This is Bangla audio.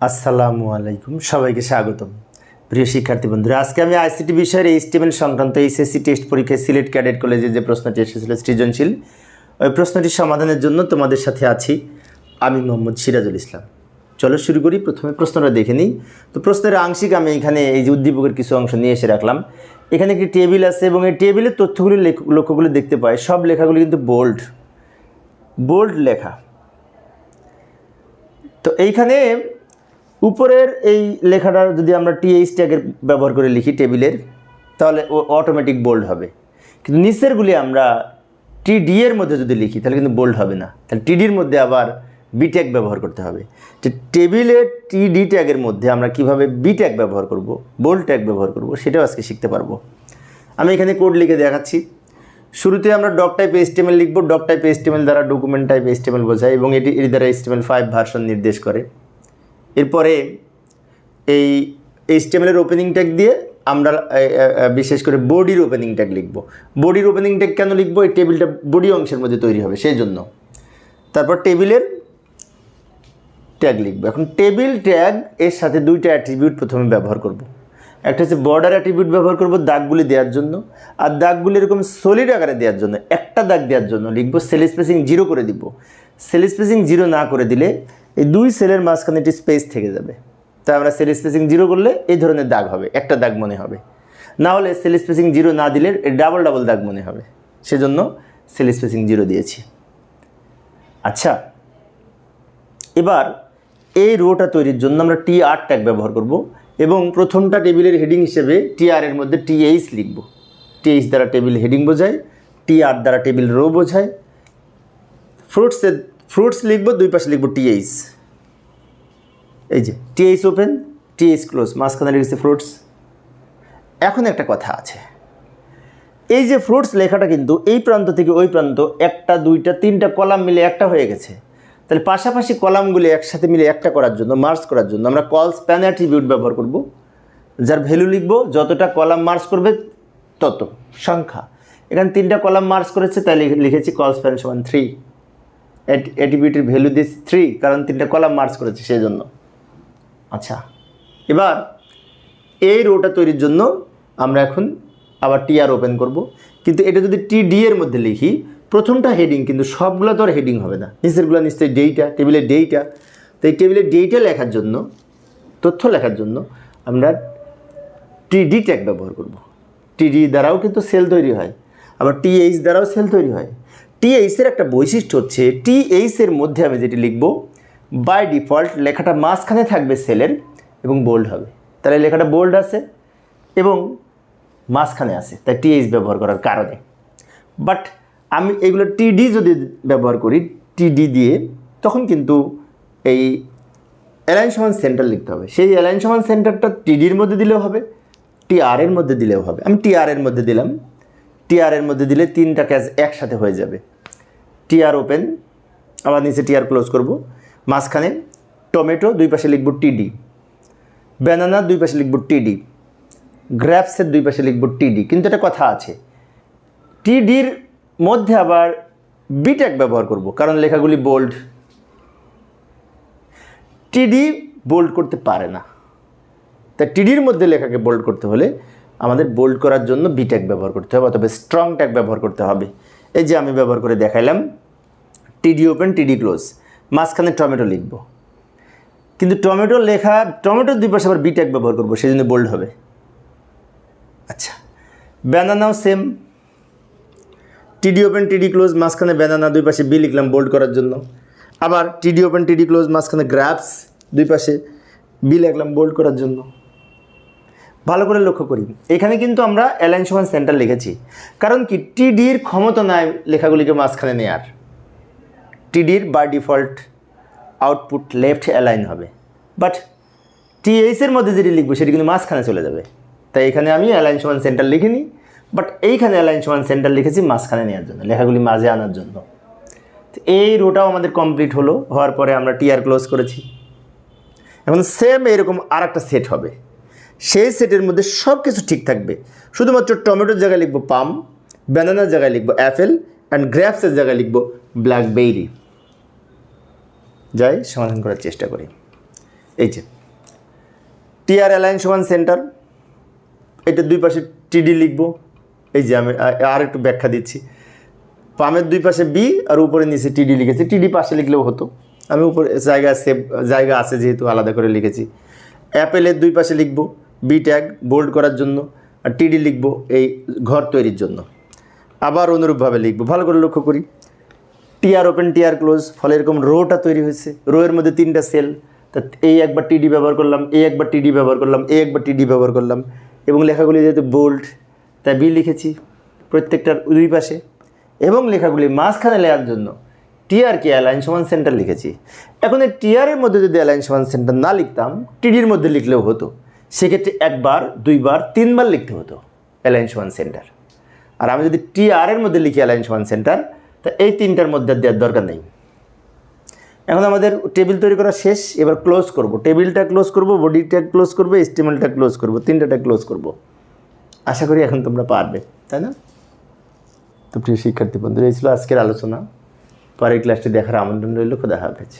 আসসালামু আলাইকুম, সবাইকে স্বাগতম। প্রিয় শিক্ষার্থী বন্ধুরা, আজকে আমি আইসিটি বিষয়ের এইচটিএমএল সংক্রান্ত এইচএসসি টেস্ট পরীক্ষায় সিলেট ক্যাডেট কলেজে যে প্রশ্নটি এসেছিল সৃজনশীল, ওই প্রশ্নটির সমাধানের জন্য তোমাদের সাথে আছি আমি মোহাম্মদ সিরাজুল ইসলাম। চলো শুরু করি, প্রথমে প্রশ্নটা দেখে নিই। তো প্রশ্নের আংশিক আমি এখানে এই যে উদ্দীপকের কিছু অংশ নিয়ে এসে রাখলাম। এখানে একটি টেবিল আছে এবং এই টেবিলের তথ্যগুলি লক্ষ্যগুলি দেখতে পাই। সব লেখাগুলি কিন্তু বোল্ড। বোল্ড লেখা। তো এইখানে উপরের এই লেখাটা যদি আমরা টিএইচ ট্যাগের ব্যবহার করে লিখি টেবিলের, তাহলে অটোমেটিক বোল্ড হবে। কিন্তু নিচেরগুলি আমরা টিডি এর মধ্যে যদি লিখি, তাহলে কিন্তু বোল্ড হবে না। তাহলে টিডির মধ্যে আবার বি ট্যাগ ব্যবহার করতে হবে। যে টেবিলের টিডি ট্যাগের মধ্যে আমরা কীভাবে বি ট্যাগ ব্যবহার করব বোল্ড ট্যাগ ব্যবহার করব, সেটাও আজকে শিখতে পারব। আমি এখানে কোড লিখে দেখাচ্ছি। শুরুতে আমরা ডক টাইপ এস্টিমেল লিখব। ডক টাইপ এস্টিমেল দ্বারা ডকুমেন্ট টাইপ এস্টিমেল বোঝায় এবং এটি এর দ্বারা এস্টিমেল ফাইভ ভার্সন নির্দেশ করে। এরপরে এই এইচটিএমএলের ওপেনিং ট্যাগ দিয়ে আমরা বিশেষ করে বডির ওপেনিং ট্যাগ লিখব। বডির ওপেনিং ট্যাগ কেন লিখব? এই টেবিলটা বডি অংশের মধ্যে তৈরি হবে সেই জন্য তারপর টেবিলের ট্যাগ লিখব। এখন টেবিল ট্যাগ এর সাথে দুইটা অ্যাট্রিবিউট প্রথমে ব্যবহার করব। একটা হচ্ছে বর্ডার অ্যাট্রিবিউট ব্যবহার করব দাগগুলি দেওয়ার জন্য, আর দাগগুলি এরকম সলিড আকারে দেওয়ার জন্য, একটা দাগ দেওয়ার জন্য লিখব সেল স্পেসিং জিরো করে দিব। সেল স্পেসিং জিরো না করে দিলে এই দুই সেলের মাঝখানে একটি স্পেস থেকে যাবে। তাই আমরা সেল স্পেসিং জিরো করলে এই ধরনের দাগ হবে, একটা দাগ মনে হবে। না হলে সেল স্পেসিং জিরো না দিলে ডাবল ডাবল দাগ মনে হবে। সেজন্য সেল স্পেসিং জিরো দিয়েছি। আচ্ছা এবার এই রোটা তৈরির জন্য আমরা টি আর ট্যাগ ব্যবহার করব এবং প্রথমটা টেবিলের হেডিং হিসেবে টি আর এর মধ্যে টি এইচ লিখব। টি এইচ দ্বারা টেবিল হেডিং বোঝায় টি আর দ্বারা টেবিল রো বোঝায়। ফ্রুটসের ফ্রুটস লিখব, দুই পাশে লিখব টি এইচ এই যে T H open T H close মাঝখানে লিখেছে ফ্রুটস। এখন একটা কথা আছে। এই যে ফ্রুটস লেখাটা কিন্তু এই প্রান্ত থেকে ওই প্রান্ত, একটা, দুইটা, তিনটা কলাম মিলে একটা হয়ে গেছে। তাহলে পাশাপাশি কলামগুলি একসাথে মিলে একটা করার জন্য মার্চ করার জন্য আমরা কলস স্প্যান অ্যাট্রিবিউট ব্যবহার করব। যার ভ্যালু লিখব, যতটা কলাম মার্চ করবে, তত। সংখ্যা। এখানে তিনটা কলাম মার্চ করেছে, তাই লিখে- লিখেছি কলস স্প্যান সমান থ্রি অ্যাট্রিবিউটের ভ্যালু দিয়েছি থ্রি কারণ তিনটা কলাম মার্চ করেছে সেই জন্য আচ্ছা এবার এই রোটা তৈরির জন্য আমরা এখন আবার টিআর ওপেন করব। কিন্তু এটা যদি টি ডি এর মধ্যে লিখি, প্রথমটা হেডিং কিন্তু সবগুলো তো আর হেডিং হবে না। নিচেরগুলো নিশ্চয়ই ডেইটা টেবিলের ডেইটা তো এই টেবিলের ডেইটা লেখার জন্য, তথ্য লেখার জন্য আমরা টিডি ট্যাগ ব্যবহার করব। টিডি দ্বারাও কিন্তু সেল তৈরি হয়, আবার টিএইচ দ্বারাও সেল তৈরি হয়। টিএইচের একটা বৈশিষ্ট্য হচ্ছে টিএইচের মধ্যে আমি যেটি লিখব বাই ডিফল্ট লেখাটা মাঝখানে থাকবে সেলের এবং বোল্ড হবে। তাহলে লেখাটা বোল্ড আছে এবং মাঝখানে আছে। তাই টিএইচ ব্যবহার করার কারণে। বাট আমি এগুলো টিডি যদি ব্যবহার করি টিডি দিয়ে, তখন কিন্তু এই অ্যালাইন সমান সেন্টার লিখতে হবে। সেই অ্যালাইন সমান সেন্টারটা টিডির মধ্যে দিলেও হবে টি আর এর মধ্যে দিলেও হবে। আমি টি আর এর মধ্যে দিলাম। টি আর এর মধ্যে দিলে তিনটা ক্যাচ একসাথে হয়ে যাবে। T R open. আবার নিচে টি আর ক্লোজ করব। মাঝখানে টমেটো, দুই পাশে লিখব টিডি। ব্যানানা, দুই পাশে লিখব টিডি। গ্র্যাপসের দুই পাশে লিখব টিডি। কিন্তু একটা কথা আছে। টিডির মধ্যে আবার বিট্যাগ ব্যবহার করব, কারণ লেখাগুলি বোল্ড টিডি বোল্ড করতে পারে না। তা টিডির মধ্যে লেখাকে বোল্ড করতে হলে আমাদের বোল্ড করার জন্য বি ট্যাগ ব্যবহার করতে হবে, অথবা স্ট্রং ট্যাগ ব্যবহার করতে হবে। এই যে আমি ব্যবহার করে দেখাইলাম। টিডি ওপেন টিডি ক্লোজ মাঝখানে টমেটো লিখব। কিন্তু টমেটো লেখা টমেটোর দুই পাশে আবার বি ট্যাগ ব্যবহার করব সেই জন্য বোল্ড হবে। আচ্ছা ব্যানানাও same TD open TD close মাঝখানে ব্যানানা দুই পাশে বি লিখলাম বোল্ড করার জন্য। আবার টিডি ওপেন টিডি ক্লোজ মাঝখানে গ্রাফস দুই পাশে বি লিখলাম বোল্ড করার জন্য। ভালো করে লক্ষ্য করি। এখানে কিন্তু আমরা অ্যালাইন সমান সেন্টার লিখেছি। কারণ কি টিডির ক্ষমতা নাই লেখাগুলিকে মাঝখানে নেয়ার। টিডির বা ডিফল্ট আউটপুট লেফট অ্যালাইন হবে। বাট টিএইচের মধ্যে যেটি লিখব, সেটি কিন্তু মাঝখানে চলে যাবে। তাই এখানে আমি অ্যালাইন সমান সেন্টার লিখিনি বাট এইখানে অ্যালাইন সমান সেন্টার লিখেছি মাঝখানে নেওয়ার জন্য, লেখাগুলি মাঝে আনার জন্য। এই রোটাও আমাদের কমপ্লিট হলো, হওয়ার পরে আমরা টিআর ক্লোজ করেছি। এখন সেম এরকম আর একটা সেট হবে। সেই সেটের মধ্যে সব কিছু ঠিক থাকবে। শুধুমাত্র টমেটোর জায়গায় লিখব পাম ব্যানানার জায়গায় লিখব অ্যাপেল অ্যান্ড গ্র্যাপসের জায়গায় লিখব ব্ল্যাকবেরি যাই সমাধান করার চেষ্টা করি। এই যে টিআর অ্যালায়েন্স সমান সেন্টার এটা দুই পাশে টিডি লিখব। এই যে আমি আর একটু ব্যাখ্যা দিচ্ছি। পামের দুই পাশে বি আর উপরে নিচে টিডি লিখেছি। টিডি পাশে লিখলেও হতো। আমি উপরে, জায়গা সেভ জায়গা আছে যেহেতু আলাদা করে লিখেছি। অ্যাপেলের দুই পাশে লিখব বি ট্যাগ বোল্ড করার জন্য আর টিডি লিখব এই ঘর তৈরির জন্য। আবার অনুরূপভাবে লিখব। ভালো করে লক্ষ্য করি। টিআর ওপেন, টিআর ক্লোজ, ফলে এরকম রোটা তৈরি হয়েছে। রোয়ের মধ্যে তিনটা সেল। তা এই একবার টিডি ব্যবহার করলাম এই একবার টিডি ব্যবহার করলাম এই একবার টিডি ব্যবহার করলাম। এবং লেখাগুলি যেহেতু বোল্ড তাই বি লিখেছি প্রত্যেকটার দুই পাশে। এবং লেখাগুলি মাঝখানে লেখার জন্য টিআর কে অ্যালাইন সমান সেন্টার লিখেছি। এখন এই টিআরের মধ্যে যদি অ্যালাইন সমান সেন্টার না লিখতাম টিডির মধ্যে লিখলেও হতো। সেক্ষেত্রে একবার, দুইবার, তিনবার লিখতে হতো অ্যালাইন সমান সেন্টার আর আমি যদি টিআর এর মধ্যে লিখি অ্যালাইন সমান সেন্টার তা এই তিনটার মধ্যে দেওয়ার দরকার নেই। এখন আমাদের টেবিল তৈরি করা শেষ, এবার ক্লোজ করব। টেবিলটা ক্লোজ করব, বডিটা ক্লোজ করব, স্টিমেলটা ক্লোজ করব, তিনটাটা ক্লোজ করব। আশা করি এখন তোমরা পারবে, তাই না? তো প্রিয় শিক্ষার্থী বন্ধুরা, এই ছিল আজকের আলোচনা। পরের ক্লাসটি দেখার আমন্ত্রণ রইল, খোদা হাফেজ।